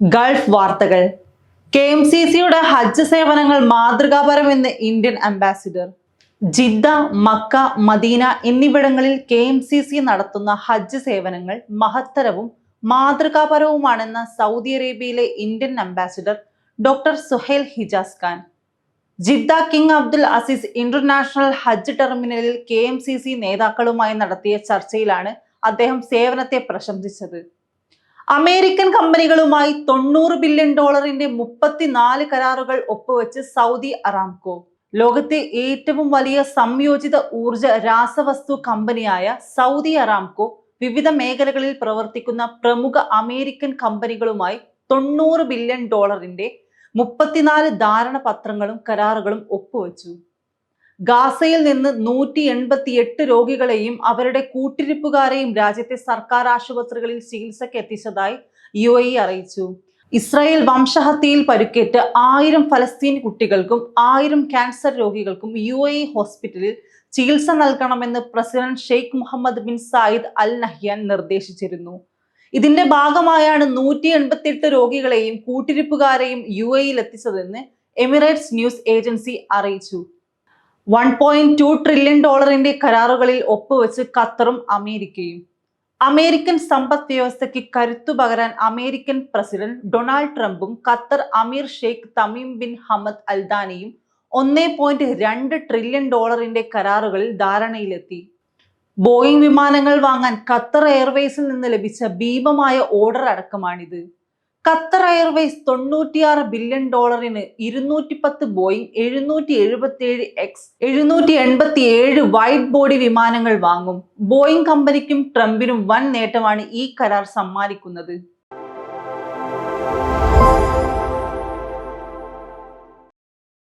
Gulf വാർത്തകൾ. K M C സിയുടെ ഹജ്ജ് സേവനങ്ങൾ മാതൃകാപരമെന്ന് Indian ambassador. Jeddah Makkah Madinah എന്നിവിടങ്ങളിൽ കെ എം സി സി നടത്തുന്ന ഹജ്ജ് സേവനങ്ങൾ മഹത്തരവും മാതൃകാപരവുമാണെന്ന സൗദി അറേബ്യയിലെ Indian ambassador doctor Suhel Hijaz Khan. Jeddah King Abdul Aziz International ഹജ്ജ് ടെർമിനലിൽ കെ എം സി സി നേതാക്കളുമായി നടത്തിയ ചർച്ചയിലാണ് അദ്ദേഹം സേവനത്തെ പ്രശംസിച്ചത്. അമേരിക്കൻ കമ്പനികളുമായി തൊണ്ണൂറ് ബില്യൺ ഡോളറിന്റെ മുപ്പത്തിനാല് കരാറുകൾ ഒപ്പുവെച്ച് സൗദി അറാംകോ. ലോകത്തെ ഏറ്റവും വലിയ സംയോജിത ഊർജ രാസവസ്തു കമ്പനിയായ സൗദി അറാംകോ വിവിധ മേഖലകളിൽ പ്രവർത്തിക്കുന്ന പ്രമുഖ അമേരിക്കൻ കമ്പനികളുമായി തൊണ്ണൂറ് ബില്യൺ ഡോളറിന്റെ മുപ്പത്തിനാല് ധാരണ പത്രങ്ങളും കരാറുകളും ഒപ്പുവെച്ചു. ഗാസയിൽ നിന്ന് നൂറ്റി എൺപത്തി എട്ട് രോഗികളെയും അവരുടെ കൂട്ടിരിപ്പുകാരെയും രാജ്യത്തെ സർക്കാർ ആശുപത്രികളിൽ ചികിത്സയ്ക്ക് എത്തിച്ചതായി യു എ അറിയിച്ചു. ഇസ്രായേൽ വംശഹത്യയിൽ പരുക്കേറ്റ് ആയിരം ഫലസ്തീൻ കുട്ടികൾക്കും ആയിരം ക്യാൻസർ രോഗികൾക്കും യു എ ഹോസ്പിറ്റലിൽ ചികിത്സ നൽകണമെന്ന് president Sheikh Mohammed bin Zayed Al Nahyan നിർദ്ദേശിച്ചിരുന്നു. ഇതിന്റെ ഭാഗമായാണ് നൂറ്റി എൺപത്തിയെട്ട് രോഗികളെയും കൂട്ടിരിപ്പുകാരെയും യു എയിൽ എത്തിച്ചതെന്ന് എമിറേറ്റ്സ് ന്യൂസ് ഏജൻസി അറിയിച്ചു. വൺ പോയിന്റ് ടു ട്രില്യൺ ഡോളറിന്റെ കരാറുകളിൽ ഒപ്പുവെച്ച് ഖത്തറും അമേരിക്കയും. അമേരിക്കൻ സമ്പദ് വ്യവസ്ഥയ്ക്ക് കരുത്തു പകരാൻ അമേരിക്കൻ പ്രസിഡന്റ് ഡൊണാൾഡ് ട്രംപും Qatar emir Sheikh Tamim bin Hamad അൽദാനിയും ഒന്നേ പോയിന്റ് രണ്ട് ട്രില്യൺ ഡോളറിന്റെ കരാറുകളിൽ ധാരണയിലെത്തി. ബോയിങ് വിമാനങ്ങൾ വാങ്ങാൻ ഖത്തർ എയർവേസിൽ നിന്ന് ലഭിച്ച ഭീമമായ ഓർഡർ അടക്കമാണിത്. ഖത്തർ എയർവേസ് തൊണ്ണൂറ്റിയാറ് ബില്യൺ ഡോളറിന് ഇരുന്നൂറ്റി പത്ത് ബോയിങ് എഴുന്നൂറ്റി എഴുപത്തി ഏഴ് എക്സ് എഴുന്നൂറ്റി എൺപത്തി ഏഴ് വൈറ്റ് ബോഡി വിമാനങ്ങൾ വാങ്ങും. ബോയിങ് കമ്പനിക്കും ട്രംപിനും വൻ നേട്ടമാണ് ഈ കരാർ സമ്മാനിക്കുന്നത്.